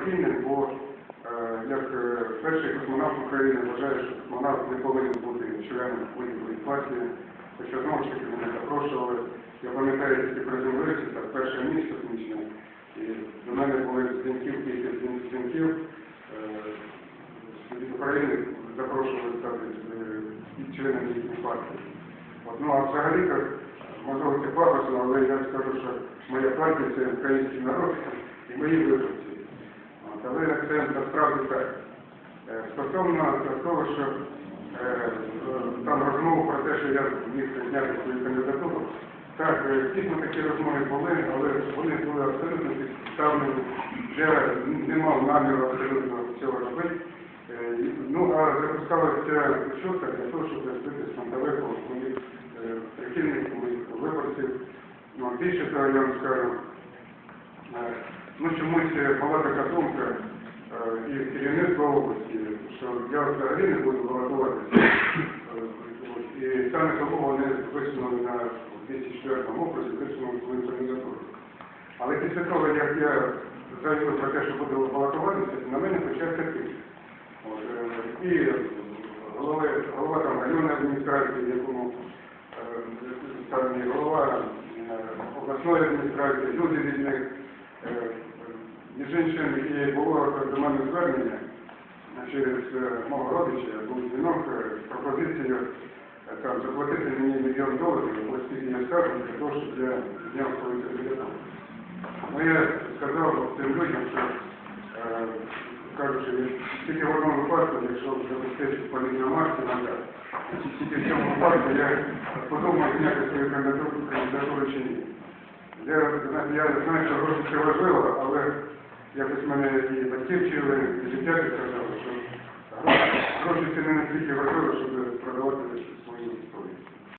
партійним, бо е, як е, перший космонавт України вважає, що космонавт не повинен бути членом будь-якої партії. Хоча знову ж таки мене запрошували. Я пам'ятаю, тільки приземлився, так перше місце космічне. І до мене були дзвінків, кілька дзвін- дзвінків. Е, від України запрошували стати членом їхньої партії. От, ну а взагалі так, можливо, це пафосно, але я скажу, що моя партія це український народ і мої виборці. Але це насправді так. Е, Стосовно того, що е, е, там розмову про те, що я міг зняти свою кандидатуру, так, е, дійсно такі розмови були, але вони були абсолютно підставлені. Я не мав наміру абсолютно цього робити. Е, Ну, а запускалася щотка для того, щоб збити смантових моїх е, прихильників, моїх виборців. Ну, більше того, я вам скажу, е, ну чомусь була така думка е, і керівництва області, що я взагалі не буду балотуватися. Е, І саме тому вони висунули на 204 окрузі, висунули свою кандидатуру. Але після того, як я заявив про те, що буду балотуватися, на мене почався тиск. Е, І голова, голова там районної адміністрації, якому там голова обласної адміністрації, люди від них, між іншим, і було до мене звернення через е, мого родича, був дзвінок е, з пропозицією е, там заплатити мені мільйон доларів, або скільки я скажу, для того, щоб я зняв свою кандидатуру. Ну, я сказав цим людям, що е, кажу, що тільки в одному випадку, якщо забезпечить політичну марку, надо, тільки в цьому випадку я подумав зняти свою кандидатуру, кандидатуру чи ні. Я, я знаю, що гроші це важливо, але якось мене і батьки вчили, і життя казали, що гроші це не настільки важливо, щоб продавати свою історію.